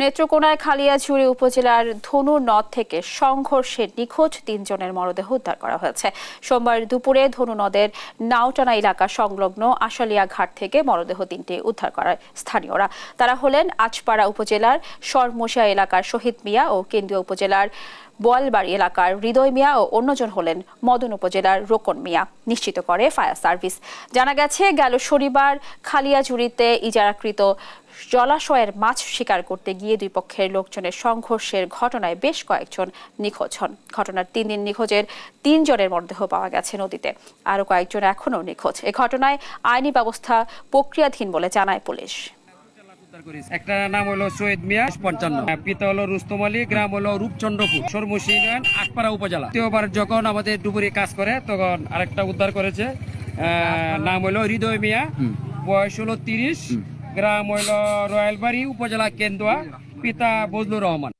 নেত্রকোনায় খালিয়াঝুড়ি উপজেলার ধনু নদ থেকে সংঘর্ষে নিখোঁজ তিনজনের মরদেহ উদ্ধার করা হয়েছে। সোমবার দুপুরে ধনু নদের নাওটানা এলাকা সংলগ্ন আশালিয়া ঘাট থেকে মরদেহ তিনটি উদ্ধার করার স্থানীয়রা। তারা হলেন আজপাড়া উপজেলার সরমসিয়া এলাকার শহীদ মিয়া ও কেন্দ্রীয় উপজেলার বোয়ালবাড়ি এলাকার হৃদয় মিয়া ও অন্যজন হলেন মদন উপজেলার রোকন মিয়া। নিশ্চিত করে ফায়ার সার্ভিস। জানা গেছে, গেল শনিবার খালিয়াঝুড়িতে ইজারাকৃত জলাশয়ের মাছ শিকার করতে গিয়ে দুই পক্ষের লোকজনের সংঘর্ষের ঘটনায় বেশ কয়েকজন নিখোঁজ হন। ঘটনার তিন দিন নিখোঁজের তিনজনের মরদেহ পাওয়া গেছে নদীতে। আরও কয়েকজন এখনও নিখোঁজ। এ ঘটনায় আইনি ব্যবস্থা প্রক্রিয়াধীন বলে জানায় পুলিশ। একটা নাম হলো সৈয়দ মিয়া পঞ্চান্ন। পিতা হলো রুস্তম আলী গ্রাম হলো রূপচন্দ্রপুর সরমসি ইউনিয়ন আটপাড়া উপজেলা। দ্বিতীয়বার যখন আমাদের ডুবুরি কাজ করে তখন আরেকটা উদ্ধার করেছে। আহ, নাম হলো হৃদয় মিয়া বয়স হলো তিরিশ। গ্রাম হইল রয়্যালবাড়ি উপজেলা কেন্দুয়া পিতা বজলুর রহমান।